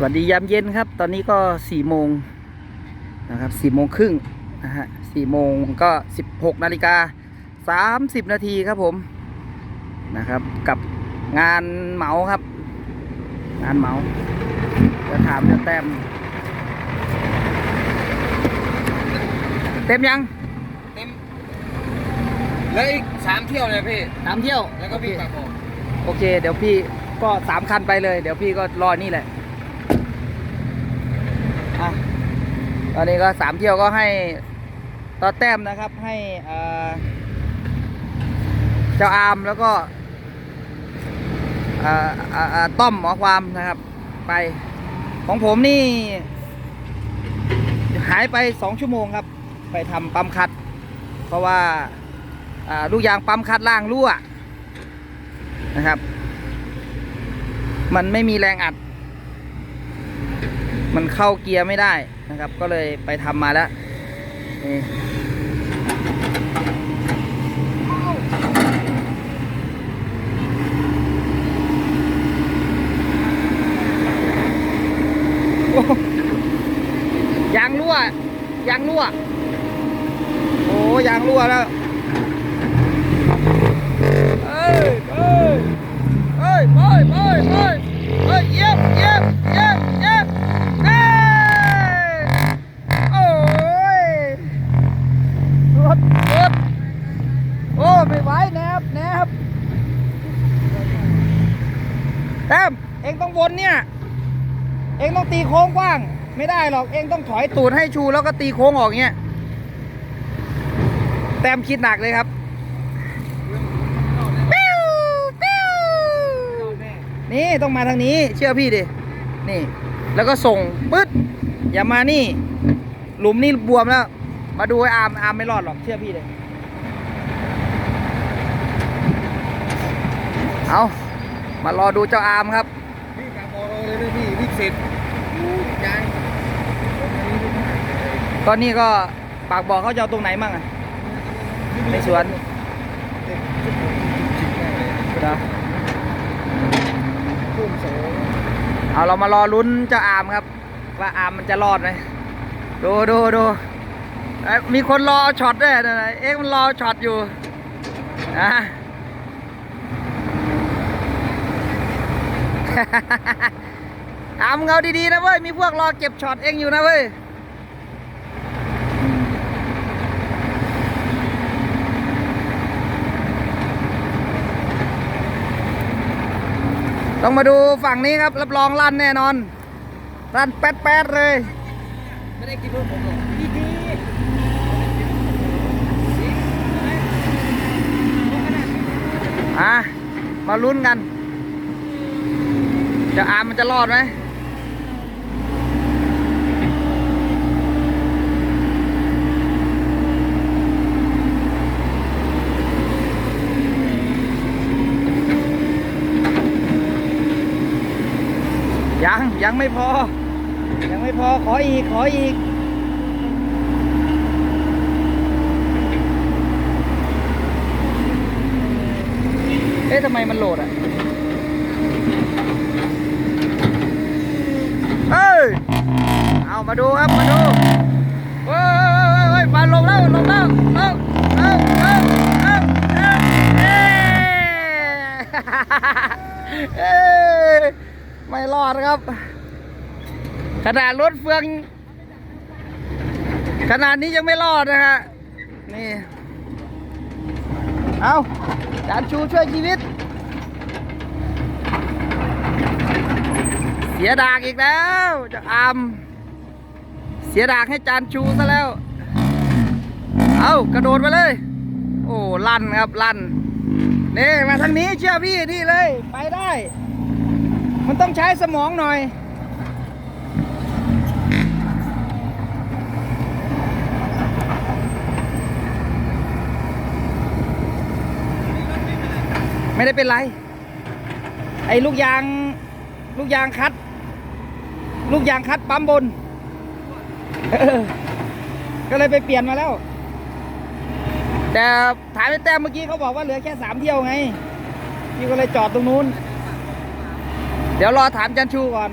สวัสดียามเย็นครับ ตอนนี้ก็สี่โมงนะครับสี่โมงครึ่งนะฮะสี่โมงก็สิบหกนาฬิกาสามสิบนาทีครับผมนะครับ กับงานเหมาครับ งานเหมาจะถามจะแต้มเต็มยัง เต็มแล้วอีกสามเที่ยวเลยพี่สามเที่ยวแล้วก็พี่ปากบอกโอเค เดี๋ยวพี่ก็สามคันไปเลย เดี๋ยวพี่ก็รอนี่แหละอะ ตอนนี้ก็สามเที่ยวก็ให้ต่อแต้มนะครับ ให้เจ้าอามแล้วก็ต้อมหมอความนะครับ ไป ของผมนี่ หายไปสองชั่วโมงครับ ไปทำปั๊มคัด เพราะว่าลูกยางปั๊มคัดล่างรั่วนะครับ มันไม่มีแรงอัด มันเข้าเกียร์ไม่ได้ นะครับ ก็เลยไปทำมาแล้วนี่ยางรั่วยางรั่ว โอ้ยางรั่วแล้ว เอ้ยเอ้ย เฮ้ยเฮ้ยเฮ้ยเฮ้ยเฮ้ยเยี่ยมเยี่ยมเยี่ยมเยี่ยมเอ้ยโอ้ยรถรถโอ้ไม่ไหวแนบแนบแต้มเองต้องวนเนี่ย เองต้องตีโค้งกว้าง ไม่ได้หรอกเองต้องถอยตูดให้ชูแล้วก็ตีโค้งออกเงี้ยแต้มคิดหนักเลยครับปิ้วปิ้วนี่ต้องมาทางนี้ เชื่อพี่ดินี่ แล้วก็ส่งปึ๊ดอย่ามานี่ หลุมนี่บวมแล้ว มาดูไอ้อาร์มอาร์มไม่รอดหรอกเชื่อพี่เลยเอามารอดูเจ้าอาร์มครับพี่ปาบอกเรเลยนะพี่วิ่งเสร็จยาง ตอนนี้ก็ปากบอกเขาจะเอาตรงไหนมั่งอะในสวนนะเอาเรามารอลุ้นเจ้าอามครับ ว่าอามมันจะรอดไหมดูดูดูมีคนรอช็อตด้วยนะเอ๊ะมันรอช็อตอยู่นะอามเอาดีๆนะเว้ยมีพวกรอเก็บช็อตเองอยู่นะเว้ย ต้องมาดูฝั่งนี้ครับ รับรองลั่นแน่นอนลั่นแป๊ดๆเลย ไม่ได้กินเพื่อผมหรอกอะมาลุ้นกัน จะอามมันจะรอดไหม ยังไม่พอ ยังไม่พอขออีก ขออีก เอ๊ะทำไมมันโหลดอะ เอ้ย เอามาดูครับ มาดูเฮ้ยเฮ้ยเฮ้ยมาลงแล้ว ลงแล้วลงเอ้าเอ้าเอ้าเอ้าเอ้เอ้ยไม่รอดครับ ขนาดรถเฟือง ขนาดนี้ยังไม่รอดนะฮะ นี่ เอาจานชูช่วยชีวิต เสียดากอีกแล้วจากอามเสียดากให้จานชูซะแล้ว เอากระโดดมาเลย โอ้ลั่นครับลั่นนี่มาทางนี้เชื่อพี่นี่เลย ไปได้ มันต้องใช้สมองหน่อย ไม่ได้เป็นไร ไอ้ลูกยาง ลูกยางคัด ลูกยางคัดปั๊มบน ก็เลยไปเปลี่ยนมาแล้ว แต่ถามไอ้แต้มเมื่อกี้เขาบอกว่าเหลือแค่สามเที่ยวไงพี่ก็เลยจอดตรงนู้น เดี๋ยวรอถามจันชูก่อน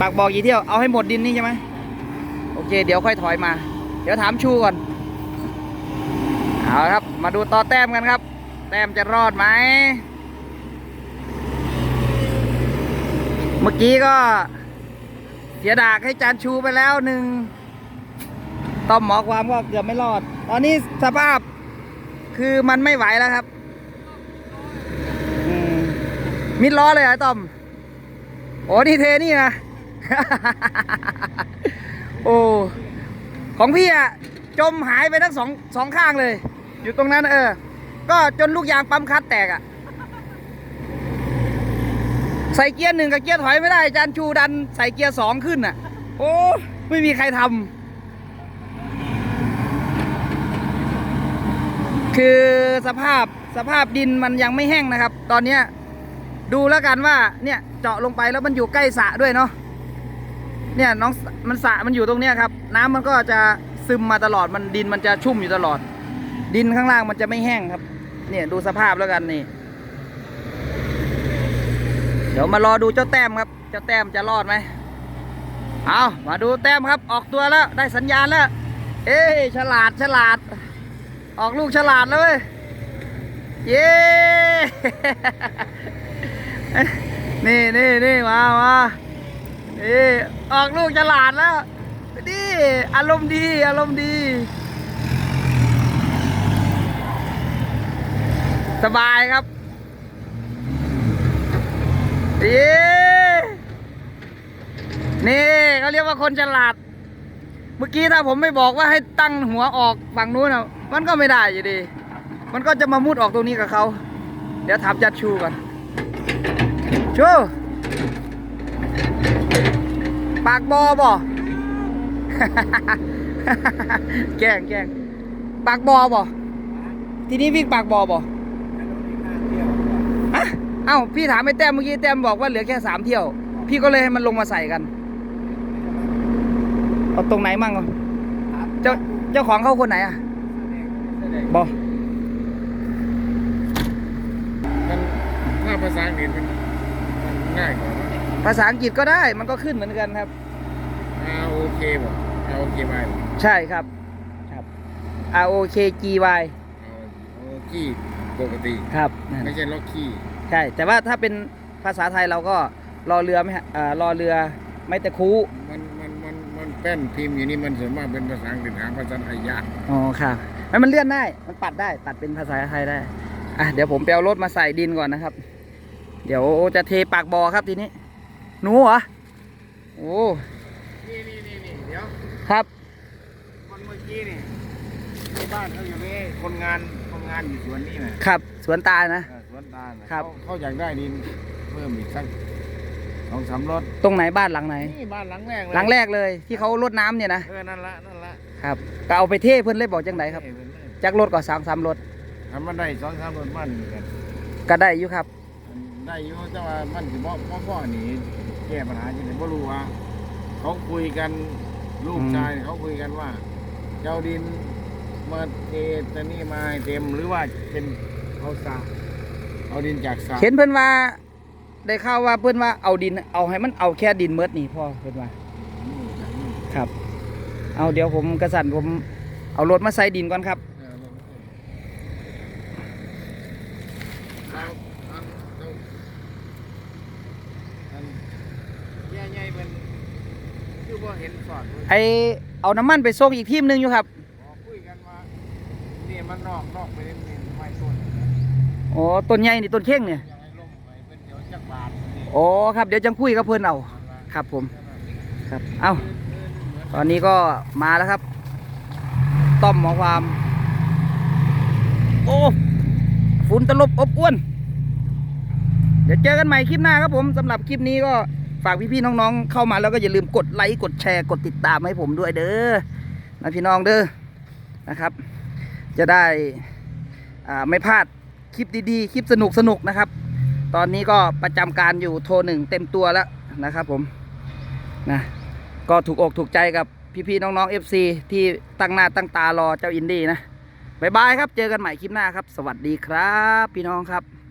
ปากบอกกี่เที่ยว เอาให้หมดดินนี่ใช่ไหมโอเค เดี๋ยวค่อยถอยมา เดี๋ยวถามชูก่อน เอาครับมาดูต่อแต้มกันครับ แต้มจะรอดไหม เมื่อกี้ก็เสียดากให้จานชูไปแล้วหนึ่งต้อมหมอความก็เกือบไม่รอด ตอนนี้สภาพคือมันไม่ไหวแล้วครับ มิดล้อเลยเหรอต้อม โอ้นี่เทนี่นะ โอ้ ของพี่อะจมหายไปทั้งสองสองข้างเลย อยู่ตรงนั้นเออ ก็จนลูกยางปั๊มคัดแตกอะใส่เกียร์หนึ่งกับเกียร์ถอยไม่ได้อาจานชูดันใส่เกียร์สองขึ้นอะโอ้ไม่มีใครทำคือสภาพสภาพดินมันยังไม่แห้งนะครับ ตอนเนี้ยดูแล้วกันว่าเนี่ยเจาะลงไปแล้วมันอยู่ใกล้สะด้วยเนาะเนี่ยน้องมันสะมันอยู่ตรงเนี้ยครับ น้ำมันก็จะซึมมาตลอดมันดินมันจะชุ่มอยู่ตลอด ดินข้างล่างมันจะไม่แห้งครับ เนี่ยดูสภาพแล้วกันนี่ เดี๋ยวมารอดูเจ้าแต้มครับ เจ้าแต้มจะรอดไหมเอามาดูแต้มครับ ออกตัวแล้วได้สัญญาณแล้ว เอ้ยฉลาดฉลาด ออกลูกฉลาดเลยเย้นี่นี่นี่มามานี่ออกลูกฉลาดแล้วนี่อารมณ์ดีอารมณ์ดี สบายครับเย้นี่เขาเรียกว่าคนฉลาด เมื่อกี้ถ้าผมไม่บอกว่าให้ตั้งหัวออกฝั่งนู้นอะมันก็ไม่ได้อยู่ดี มันก็จะมามุดออกตรงนี้กับเขา เดี๋ยวถามจัดชูก่อน ชู ปากบอบ่แกล้งแกล้งปากบอบ่ทีนี้วิ่งปากบอบ่ เอ้าพี่ถามไอ้แต้มเมื่อกี้แต้มบอกว่าเหลือแค่สามเที่ยว พี่ก็เลยให้มันลงมาใส่กันเอาตรงไหนมั่งอะเจ้าเจ้าของเขาคนไหนอะบอมันถ้าภาษาอังกฤษมันมันง่ายกว่าภาษาอังกฤษก็ได้มันก็ขึ้นเหมือนกันครับ R O K บ่ R O K ไปใช่ครับครับ R O K G Y เอาเอาขี้ปกติ ครับนั่นไม่ใช่ล็อกขี้ ใช่ แต่ว่าถ้าเป็นภาษาไทยเราก็รอเรือไหมฮะเอ่อรอเรือไม่แต่คูมันมันมันมันแป้นพิมพ์อยู่นี่มันส่วนมากเป็นภาษาอังกฤษหาภาษาไทยยากอ๋อครับแล้วมันเลื่อนได้มันปัดได้ตัดเป็นภาษาไทยได้อะเดี๋ยวผมไปเอารถมาใส่ดินก่อนนะครับ เดี๋ยวจะเทปากบอครับทีนี้หนูเหรอโอ้นี่นี่นี่นี่เดี๋ยวครับคนเมื่อกี้นี่ที่บ้านเขาอยู่นี่คนงานคนงานอยู่สวนนี่นะครับสวนตาลนะเออสว นตาลนะครับเขาเขาอยากได้ดินเพิ่มอีกสักสองสามรถตรงไหนบ้านหลังไหน นี่บ้านหลังแรกเลยหลังแรกเลยที่เขารดน้ำเนี่ยนะ เออนั่นละนั่นละครับก็เอาไปเทเพื่อนเลยบอกจังไดครับเอ้ยเพิ่นเลยจากรถก็สามสามรถทำมันได้สองสามรถมันกันก็ได้อยู่ครับได้อยู่แต่ว่ามันสิบ่บ่พ่อหนีแก้ปัญหาจังได๋บ่รู้ว่า เขาคุยกันลูกอืมชายเขาคุยกันว่า เจ้าดินมาเทตะนี่มาให้เต็มหรือว่าเป็นเขาสา เอาดินจากสาเห็นเพื่อนว่า ได้ข่าวว่าเพื่อนว่าเอาดิน เอาให้มันเอาแค่ดินเมิดนี่พ่อเพื่อนว่านี่จากนี่ครับ เอาเดี๋ยวผมกระสันผมเอารถมาใส่ดินก่อนครับเออเอาเอาเอาอันแย่ใหญ่เป็นคือบ่เห็นสอดเลยไอเอาน้ำมันไปส่งอีกทีมหนึงอยู่ครับอ๋อคุยกันว่านี่มันนอกนอกไปนี่มันไม่ต้น โอ้ต้นใหญ่นี่ต้นเข่งเนี่ยยังไงลงไปเป็นเดี๋ยวจักบาทนี่โอ้ครับเดี๋ยวจังคุยกับเพื่อนเอาครับผมครับเอาตอนนี้ก็มาแล้วครับ ต้อมหมอความ โอ้ฝุ่นตลบอบอ้วน เดี๋ยวเจอกันใหม่คลิปหน้าครับผมสำหรับคลิปนี้ก็ฝากพี่ๆน้องๆเข้ามาแล้วก็อย่าลืมกดไลค์กดแชร์กดติดตามให้ผมด้วยเด้อนะพี่น้องเด้อนะครับ จะได้อ่าไม่พลาด คลิปดีๆ คลิปสนุกๆนะครับ ตอนนี้ก็ประจำการอยู่โทรหนึ่งเต็มตัวแล้วนะครับผมนะก็ถูกอกถูกใจกับพี่ๆน้องๆ FC ที่ตั้งหน้าตั้งตารอเจ้าอินดี้นะบายบายครับ เจอกันใหม่คลิปหน้าครับ สวัสดีครับ พี่น้องครับ